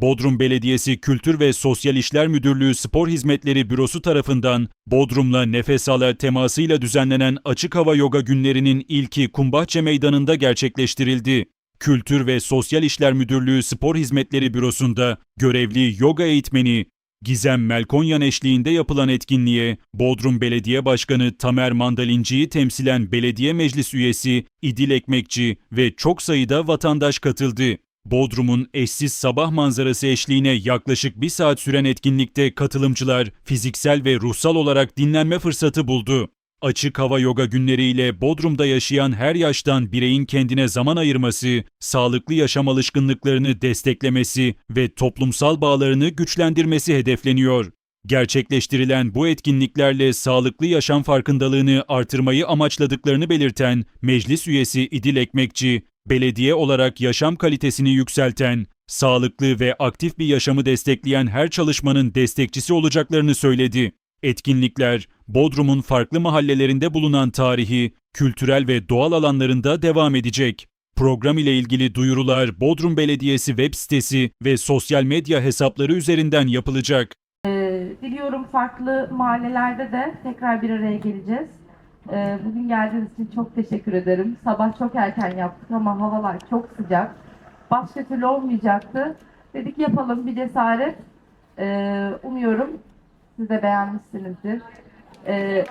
Bodrum Belediyesi Kültür ve Sosyal İşler Müdürlüğü Spor Hizmetleri Bürosu tarafından Bodrum'la Nefes Ala temasıyla düzenlenen açık hava yoga günlerinin ilki Kumbahçe Meydanı'nda gerçekleştirildi. Kültür ve Sosyal İşler Müdürlüğü Spor Hizmetleri Bürosu'nda görevli yoga eğitmeni Gizem Melkonyan eşliğinde yapılan etkinliğe Bodrum Belediye Başkanı Tamer Mandalinci'yi temsilen belediye meclis üyesi İdil Ekmekçi ve çok sayıda vatandaş katıldı. Bodrum'un eşsiz sabah manzarası eşliğine yaklaşık bir saat süren etkinlikte katılımcılar fiziksel ve ruhsal olarak dinlenme fırsatı buldu. Açık hava yoga günleriyle Bodrum'da yaşayan her yaştan bireyin kendine zaman ayırması, sağlıklı yaşam alışkanlıklarını desteklemesi ve toplumsal bağlarını güçlendirmesi hedefleniyor. Gerçekleştirilen bu etkinliklerle sağlıklı yaşam farkındalığını artırmayı amaçladıklarını belirten meclis üyesi İdil Ekmekçi, belediye olarak yaşam kalitesini yükselten, sağlıklı ve aktif bir yaşamı destekleyen her çalışmanın destekçisi olacaklarını söyledi. Etkinlikler, Bodrum'un farklı mahallelerinde bulunan tarihi, kültürel ve doğal alanlarında devam edecek. Program ile ilgili duyurular Bodrum Belediyesi web sitesi ve sosyal medya hesapları üzerinden yapılacak. Ee, Diliyorum farklı mahallelerde de tekrar bir araya geleceğiz. Ee, Bugün geldiğiniz için çok teşekkür ederim. Sabah çok erken yaptık ama havalar çok sıcak. Başka türlü olmayacaktı. Dedik yapalım bir cesaret. Ee, Umuyorum siz de beğenmişsinizdir. Ee,